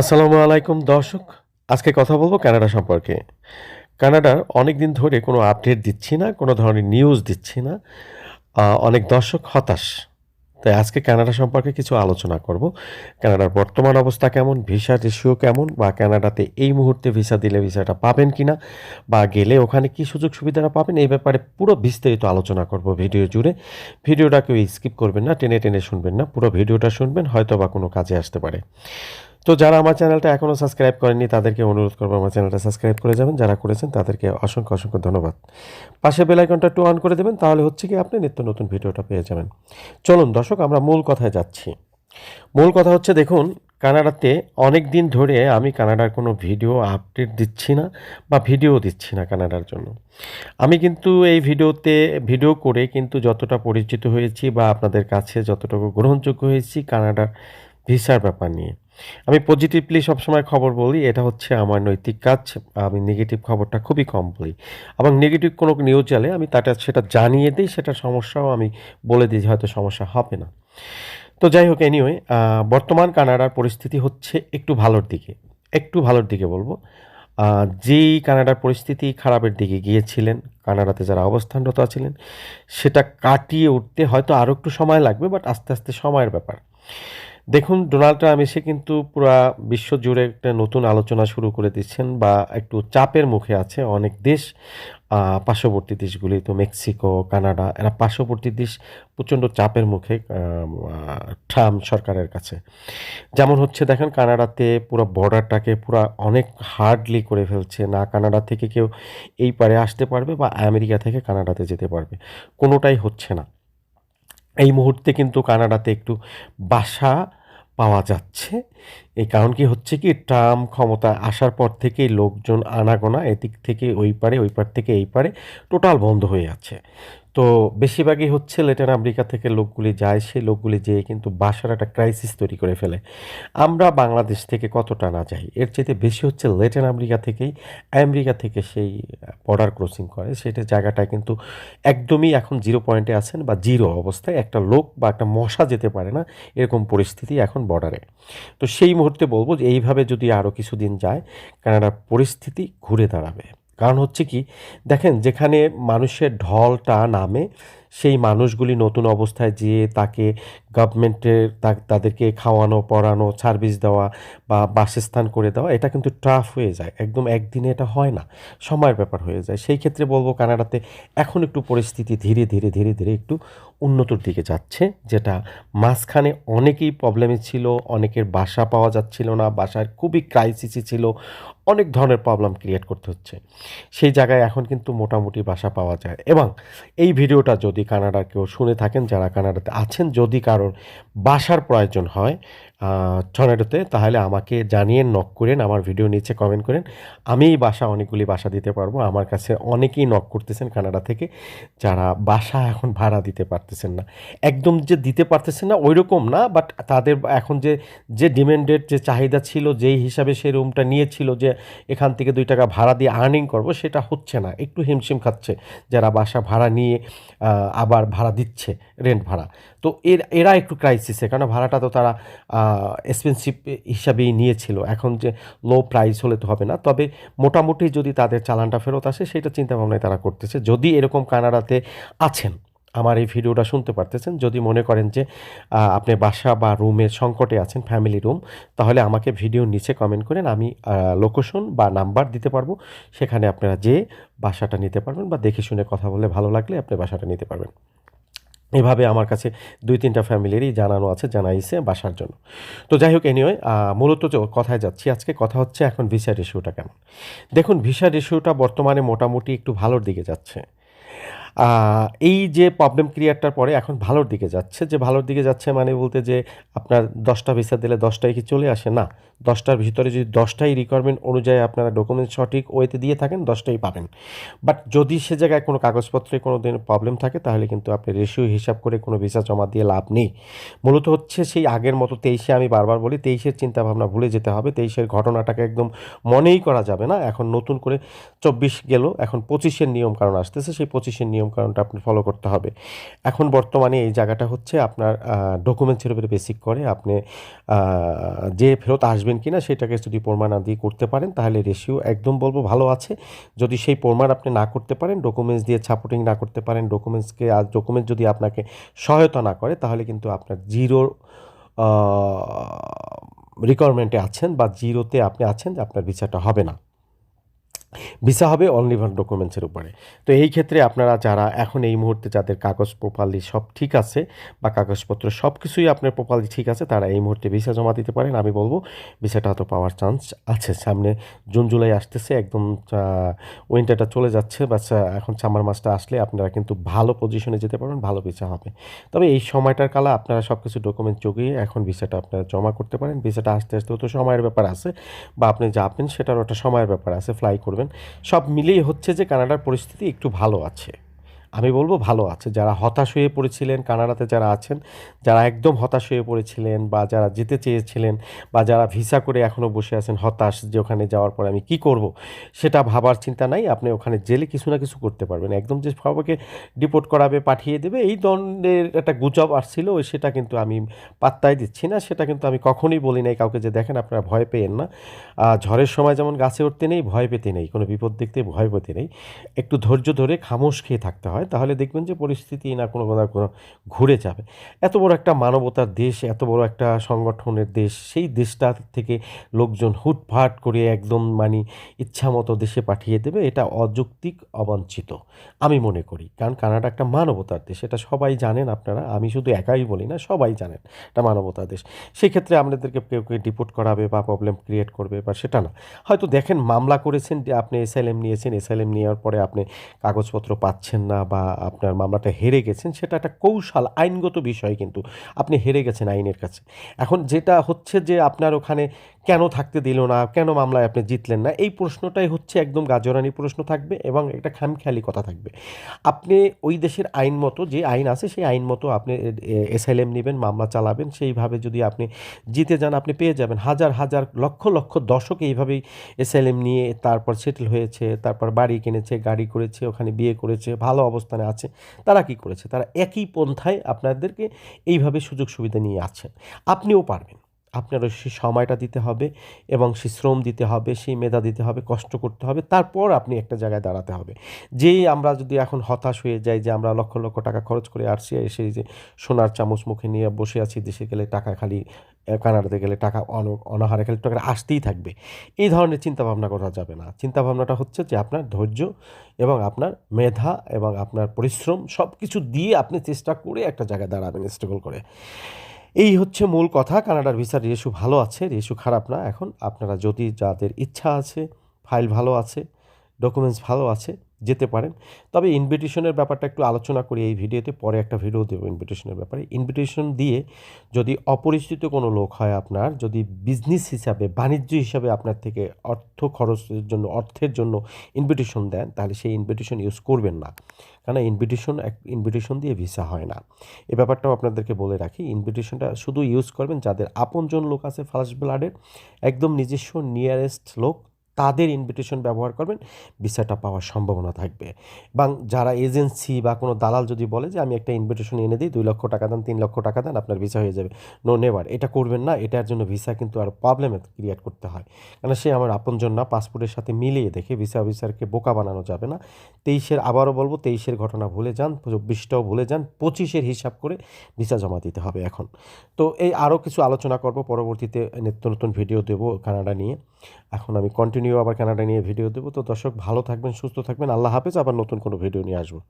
আসসালামু আলাইকুম, দর্শক। আজকে কথা বলব কানাডা সম্পর্কে। কানাডার অনেক দিন ধরে কোনো আপডেট দিচ্ছি না, কোনো ধরনের নিউজ দিচ্ছি না। অনেক দর্শক হতাশ। তাই আজকে কানাডা সম্পর্কে কিছু আলোচনা করব। কানাডার বর্তমান অবস্থা কেমন, ভিসা রেশিও কেমন, বা কানাডাতে এই মুহূর্তে ভিসা দিলে ভিসাটা পাবেন কিনা, বা গেলে ওখানে কি সুযোগ সুবিধাটা পাবেন, এই ব্যাপারে পুরো বিস্তারিত আলোচনা করব ভিডিও জুড়ে। ভিডিওটা কেউ স্কিপ করবেন না, টেনে টেনে শুনবেন না, পুরো ভিডিওটা শুনবেন হয়তো বা কোনো কাজে আসতে পারে। তো যারা আমার চ্যানেলটা এখনও সাবস্ক্রাইব করেননি, তাদেরকে অনুরোধ করব আমার চ্যানেলটা সাবস্ক্রাইব করে যাবেন। যারা করেছেন, তাদেরকে অসংখ্য অসংখ্য ধন্যবাদ। পাশে বেল আইকনটা একটু অন করে দেবেন, তাহলে হচ্ছে কি আপনি নিত্য নতুন ভিডিওটা পেয়ে যাবেন। চলুন দর্শক, আমরা মূল কথায় যাচ্ছি। মূল কথা হচ্ছে, দেখুন, কানাডাতে অনেক দিন ধরে আমি কানাডার কোনো ভিডিও আপডেট দিচ্ছি না বা ভিডিও দিচ্ছি না কানাডার জন্য। আমি কিন্তু এই ভিডিওতে, ভিডিও করে কিন্তু যতটা পরিচিত হয়েছি বা আপনাদের কাছে যতটুকু গ্রহণযোগ্য হয়েছি কানাডার ভিসার ব্যাপার নিয়ে। আমি পজিটিভলি সবসময় খবর বলি, এটা হচ্ছে আমার নৈতিক কাজ, আমি নেগেটিভ খবরটা খুবই কম বলি। এবং নেগেটিভ কোনো নিউজ এলে আমি তাটা, সেটা জানিয়ে দিই সেটা সমস্যাও আমি বলে দিই হয়তো সমস্যা হবে না। তো যাই হোক এনিওয়ে বর্তমান কানাডার পরিস্থিতি হচ্ছে একটু ভালোর দিকে। একটু ভালোর দিকে বলব। যেই কানাডার পরিস্থিতি খারাপের দিকে গিয়েছিলেন, কানাডাতে যারা অবস্থানরত আছিলেন, সেটা কাটিয়ে উঠতে হয়তো আরও একটু সময় লাগবে বাট আস্তে আস্তে সময়ের ব্যাপার। দেখুন ডোনাল্ড ট্রাম্প এসে কিন্তু পুরা বিশ্ব জুড়ে একটা নতুন আলোচনা শুরু করে দিচ্ছেন বা একটু চাপের মুখে আছে অনেক দেশ। পার্শ্ববর্তী দেশগুলি তো মেক্সিকো, কানাডা, এরা পার্শ্ববর্তী দেশ প্রচণ্ড চাপের মুখে ট্রাম্প সরকারের কাছে। যেমন হচ্ছে, দেখেন, কানাডাতে পুরো বর্ডারটাকে পুরো অনেক হার্ডলি করে ফেলছে। না কানাডা থেকে কেউ এই পারে আসতে পারবে বা আমেরিকা থেকে কানাডাতে যেতে পারবে। কোনোটাই হচ্ছে না। এই মুহূর্তে কিন্তু কানাডাতে একটু বাসা পাওয়া যাচ্ছে। এই কারণ কি হচ্ছে কি ট্রাম ক্ষমতা আসার পর থেকেই লোকজন আনাগোনা, এদিক থেকে ওই পারে, ওই পার থেকে এই পারে, টোটাল বন্ধ হয়ে আছে। তো বেশিরভাগই হচ্ছে লেটিন আমেরিকা থেকে লোকগুলি যায়, সেই লোকগুলি যেয়ে কিন্তু বাসার একটা ক্রাইসিস তৈরি করে ফেলে। আমরা বাংলাদেশ থেকে কতটা না যাই, এর চাইতে বেশি হচ্ছে লেটিন আমেরিকা থেকেই, আমেরিকা থেকে সেই বর্ডার ক্রসিং করে। সেটা জায়গাটায় কিন্তু একদমই এখন জিরো পয়েন্টে আছেন বা জিরো অবস্থায় একটা লোক বা একটা মশা যেতে পারে না, এরকম পরিস্থিতি এখন বর্ডারে তো সেই মুহূর্তে বলব যে এইভাবে যদি আরও কিছুদিন যায়, কানাডার পরিস্থিতি ঘুরে দাঁড়াবে। কারণ হচ্ছে কি দেখেন যেখানে মানুষের ঢলটা নামে সেই মানুষগুলি নতুন অবস্থায় যেয়ে তাকে গভর্নমেন্টের তাদেরকে খাওয়ানো, পড়ানো সার্ভিস দেওয়া বা বাসস্থান করে দেওয়া, এটা কিন্তু টাফ হয়ে যায়। একদম একদিনে এটা হয় না, সময়ের ব্যাপার হয়ে যায়। সেই ক্ষেত্রে বলব কানাডাতে এখন একটু পরিস্থিতি ধীরে ধীরে ধীরে ধীরে একটু উন্নতর দিকে যাচ্ছে, যেটা মাঝখানে অনেকেই প্রবলেমে ছিল, অনেকের বাসা পাওয়া যাচ্ছিল না, বাসার খুবই ক্রাইসিসই ছিল, অনেক ধরনের প্রবলেম ক্রিয়েট করতে হচ্ছে। সেই জায়গায় এখন কিন্তু মোটামুটি বাসা পাওয়া যায়। এবং এই ভিডিওটা যদি কানাডার কেউ শুনে থাকেন যারা কানাডাতে আছেন যদি কারোর বাসার প্রয়োজন হয় টর্নেডোতে তাহলে আমাকে জানিয়ে নক করেন, আমার ভিডিও নিচে কমেন্ট করেন। আমি বাসা অনেকগুলি বাসা দিতে পারব। আমার কাছে অনেকেই নক করতেছেন কানাডা থেকে, যারা বাসা এখন ভাড়া দিতে পারতেছেন না। একদম যে দিতে পারতেছেন না ওই রকম না বাট তাদের এখন যে যে ডিমান্ডেড যে চাহিদা ছিল, যেই হিসাবে সেই রুমটা নিয়েছিল, যে এখান থেকে দুই টাকা ভাড়া দিয়ে আর্নিং করব, সেটা হচ্ছে না। একটু হিমশিম খাচ্ছে, যারা বাসা ভাড়া নিয়ে আবার ভাড়া দিচ্ছে রেন্ট ভাড়া। তো এর, এরা একটু ক্রাইসিসে কারণ ভাড়াটা তো তারা এক্সপেন্সিভ হিসাবেই নিয়েছিল। এখন যে লো প্রাইস হলে তো হবে না। তবে মোটামুটি যদি তাদের চালানটা ফেরত আসে, সেটা চিন্তাভাবনায় তারা করতেছে। যদি এরকম কানাডাতে আছেন, আমার এই ভিডিওটা শুনতে পারতেছেন, যদি মনে করেন যে আপনি বাসা বা রুমের সংকটে আছেন ফ্যামিলি রুম তাহলে আমাকে ভিডিওর নিচে কমেন্ট করেন। আমি লোকেশন বা নাম্বার দিতে পারব। সেখানে আপনারা যে বাসাটা নিতে পারবেন বা দেখে শুনে কথা বলে ভালো লাগলে আপনি বাসাটা নিতে পারবেন। এভাবে আমার কাছে দুই তিনটা ফ্যামিলিরই জানানো আছে, জানাইছে বাসার জন্য। তো যাই হোক এনিওয়ে মূলত কথায় যাচ্ছি, আজকে কথা হচ্ছে এখন ভিসা ইস্যুটা কেমন? দেখুন, ভিসা ইস্যুটা বর্তমানে মোটামুটি একটু ভালোর দিকে যাচ্ছে। এই যে প্রবলেম ক্রিয়েটটার পরে এখন ভালোর দিকে যাচ্ছে। যে ভালোর দিকে যাচ্ছে মানে বলতে যে আপনার দশটা ভিসা দিলে দশটাই কি চলে আসে? না, দশটার ভিতরে যদি দশটাই রিকোয়ারমেন্ট অনুযায়ী আপনারা ডকুমেন্ট সঠিক ওয়েতে দিয়ে থাকেন, দশটাই পাবেন। বাট যদি সে জায়গায় কোনো কাগজপত্রে কোনো দিন প্রবলেম থাকে, তাহলে কিন্তু আপনি রেশিও হিসাব করে কোনো ভিসা জমা দিয়ে লাভ নেই। মূলত হচ্ছে সেই আগের মতো তেইশে আমি বারবার বলি, তেইশের চিন্তাভাবনা ভুলে যেতে হবে। তেইশের ঘটনাটাকে একদম মনেই করা যাবে না। এখন নতুন করে চব্বিশ গেল, এখন পঁচিশের নিয়ম কারণ আসতেছে। সেই পঁচিশের নিয়ম নিয়মকানুনটা আপনি ফলো করতে হবে। এখন বর্তমানে এই জায়গাটা হচ্ছে আপনার ডকুমেন্টসের উপরে বেসিক করে আপনি যে ফেরত আসবেন কিনা সেটাকে যদি প্রমাণ আদি করতে পারেন তাহলে রেশিও একদম বলব ভালো আছে। যদি সেই প্রমাণ আপনি না করতে পারেন ডকুমেন্টস দিয়ে সাপোর্টিং না করতে পারেন ডকুমেন্টসকে আর ডকুমেন্ট যদি আপনাকে সহায়তা না করে তাহলে কিন্তু আপনার জিরো রিকোয়ারমেন্টে আছেন বা জিরোতে আপনি আছেন যে আপনার ভিসাটা হবে না। ভিসা হবে অনলি ওয়ান ডকুমেন্টসের উপরে। তো এই ক্ষেত্রে আপনারা যারা এখন এই মুহূর্তে যাদের কাগজ প্রোফাইলি সব ঠিক আছে বা কাগজপত্র সব কিছুই আপনার প্রোফাইলি ঠিক আছে, তারা এই মুহূর্তে ভিসা জমা দিতে পারেন। আমি বলব ভিসাটা হয়তো পাওয়ার চান্স আছে। সামনে জুন, জুলাই আসতেছে, একদম উইন্টারটা চলে যাচ্ছে বা এখন সামার মাসটা আসলে আপনারা কিন্তু ভালো পজিশনে যেতে পারবেন, ভালো ভিসা হবে। তবে এই সময়টার কালা আপনারা সব কিছু ডকুমেন্ট জগিয়ে এখন ভিসাটা আপনারা জমা করতে পারেন। ভিসাটা আসতে আসতেও তো সময়ের ব্যাপার আছে, বা আপনি যাবেন সেটারও একটা সময়ের ব্যাপার আছে ফ্লাই করবেন। সব মিলেই হচ্ছে যে কানাডার পরিস্থিতি একটু ভালো আছে। আমি বলব ভালো আছে। যারা হতাশ হয়ে পড়েছিলেন, কানাডাতে যারা আছেন, যারা একদম হতাশ হয়ে পড়েছিলেন বা যারা যেতে চেয়েছিলেন বা যারা ভিসা করে এখনও বসে আছেন হতাশ যে ওখানে যাওয়ার পরে আমি কি করব, সেটা ভাবার চিন্তা নাই। আপনি ওখানে জেলে কিছু না কিছু করতে পারবেন। একদম যে সবাইকে ডিপোর্ট করাবে, পাঠিয়ে দেবে, এই দণ্ডের একটা গুজব আসছিল সেটা কিন্তু আমি পাত্তাই দিচ্ছি না। সেটা কিন্তু আমি কখনোই বলি নাই কাউকে যে, দেখেন, আপনারা ভয় পেয়েন না। ঝড়ের সময় যেমন গাছে উঠতে নেই, ভয় পেতে নেই। কোনো বিপদ দেখতে, ভয় পেতে নেই। একটু ধৈর্য ধরে খামোশ খেয়ে থাকতে হয়। তাহলে দেখবেন যে পরিস্থিতি না কোনো কোনো কোনো ঘুরে যাবে। এত বড় একটা মানবতার দেশ, এত বড় একটা সংগঠনের দেশ, সেই দেশটা থেকে লোকজন হুটফাট করে একদম মানে ইচ্ছা মতো দেশে পাঠিয়ে দেবে, এটা অযৌক্তিক, অবাঞ্ছিত। আমি মনে করি, কারণ কানাডা একটা মানবতার দেশ, এটা সবাই জানেন আপনারা, আমি শুধু একাই বলি না, সবাই জানেন এটা মানবতার দেশ। সেক্ষেত্রে আপনাদেরকে কেউ কেউ ডিপোর্ট করাবে বা প্রবলেম ক্রিয়েট করবে বা সেটা না। হয়তো দেখেন মামলা করেছেন, যে আপনি এসএলএম নিয়েছেন এসএলএম নেওয়ার পরে আপনি কাগজপত্র পাচ্ছেন না বা আপনার মামলাটা হেরে গেছেন, সেটা একটা কৌশল, আইনগত বিষয় কিন্তু। আপনি হেরে গেছেন আইনের কাছে। এখন যেটা হচ্ছে যে আপনার ওখানে কেন থাকতে দিল না? কেন মামলায় আপনি জিতলেন না? এই প্রশ্নটাই হচ্ছে একদম গাজরানি প্রশ্ন থাকবে এবং একটা খামখেয়ালি কথা থাকবে। আপনি ওই দেশের আইন মতো, যে আইন আছে সেই আইন মতো আপনি এসএলএম নেবেন, মামলা চালাবেন, সেইভাবে যদি আপনি জিতে যান, আপনি পেয়ে যাবেন। হাজার হাজার, লক্ষ লক্ষ দশক এইভাবেই এসএলএম নিয়ে তারপর সেটেল হয়েছে, তারপর বাড়ি কিনেছে, গাড়ি করেছে, ওখানে বিয়ে করেছে, ভালো অবস্থানে আছে। তারা কি করেছে? তারা একই পন্থায় আপনাদেরকে এইভাবে সুযোগ সুবিধা নিয়ে আছেন। আপনিও পারবেন। আপনারও সেই সময়টা দিতে হবে এবং সেই শ্রম দিতে হবে সেই মেধা দিতে হবে, কষ্ট করতে হবে, তারপর আপনি একটা জায়গায় দাঁড়াতে হবে। যেই আমরা যদি এখন হতাশ হয়ে যাই যে আমরা লক্ষ লক্ষ টাকা খরচ করে আসছি এসে যে সোনার চামচ মুখে নিয়ে বসে আছি, দেশে গেলে টাকা খালি কানাডাতে গেলে টাকা অন- অনাহারে খালি টাকা আসতেই থাকবে। এই ধরনের চিন্তা ভাবনা করা যাবে না। চিন্তা ভাবনাটা হচ্ছে যে আপনার ধৈর্য এবং আপনার মেধা এবং আপনার পরিশ্রম সব কিছু দিয়ে আপনি চেষ্টা করে একটা জায়গায় দাঁড়াবেন স্ট্রাগল করে। এই হচ্ছে মূল কথা। কানাডার ভিসার রেশু ভালো আছে, রেশু খারাপ না। এখন আপনারা যদি যাদের ইচ্ছা আছে, ফাইল ভালো আছে, ডকুমেন্টস ভালো আছে, যেতে পারেন। তবে ইনভিটেশনের ব্যাপারটা একটু আলোচনা করি এই ভিডিওতে, পরে একটা ভিডিও দেবো ইনভিটেশনের ব্যাপারে। ইনভিটেশন দিয়ে যদি অপরিচিত কোনো লোক হয় আপনার, যদি বিজনেস হিসাবে, বাণিজ্য হিসাবে আপনার থেকে অর্থ খরচের জন্য, অর্থের জন্য ইনভিটেশন দেন, তাহলে সেই ইনভিটেশন ইউজ করবেন না। কারণ ইনভিটেশন এক ইনভিটেশন দিয়ে ভিসা হয় না। এ ব্যাপারটাও আপনাদেরকে বলে রাখি ইনভিটেশনটা শুধু ইউজ করবেন যাদের আপনজন লোক আছে ফার্স্ট ব্লাডের একদম নিজস্ব নিয়ারেস্ট লোক তাদের ইনভিটেশন ব্যবহার করবেন, ভিসাটা পাওয়ার সম্ভাবনা থাকবে। এবং যারা এজেন্সি বা কোনো দালাল যদি বলে যে, আমি একটা ইনভিটেশন এনে দিই, দুই লক্ষ টাকা দেন, তিন লক্ষ টাকা দেন, আপনার ভিসা হয়ে যাবে। নো নেভার এটা করবেন না, এটার জন্য ভিসা কিন্তু আর প্রবলেম ক্রিয়েট করতে হয়। কারণ সে আমার আপনজন না পাসপোর্টের সাথে মিলিয়ে দেখে ভিসা অফিসারকে বোকা বানানো যাবে না। তেইশের, আবারও বলব, তেইশের ঘটনা ভুলে যান, চব্বিশটাও ভুলে যান, পঁচিশের হিসাব করে ভিসা জমা দিতে হবে এখন। তো এই আরও কিছু আলোচনা করব, পরবর্তীতে নিত্য নতুন ভিডিও দেবো কানাডা নিয়ে। এখন আমি কন্টিনিউ আবার কানাডা নিয়ে ভিডিও দেবো। তো দর্শক, ভালো থাকবেন, সুস্থ থাকবেন। আল্লাহ হাফেজ, আবার নতুন কোনো ভিডিও নিয়ে আসব।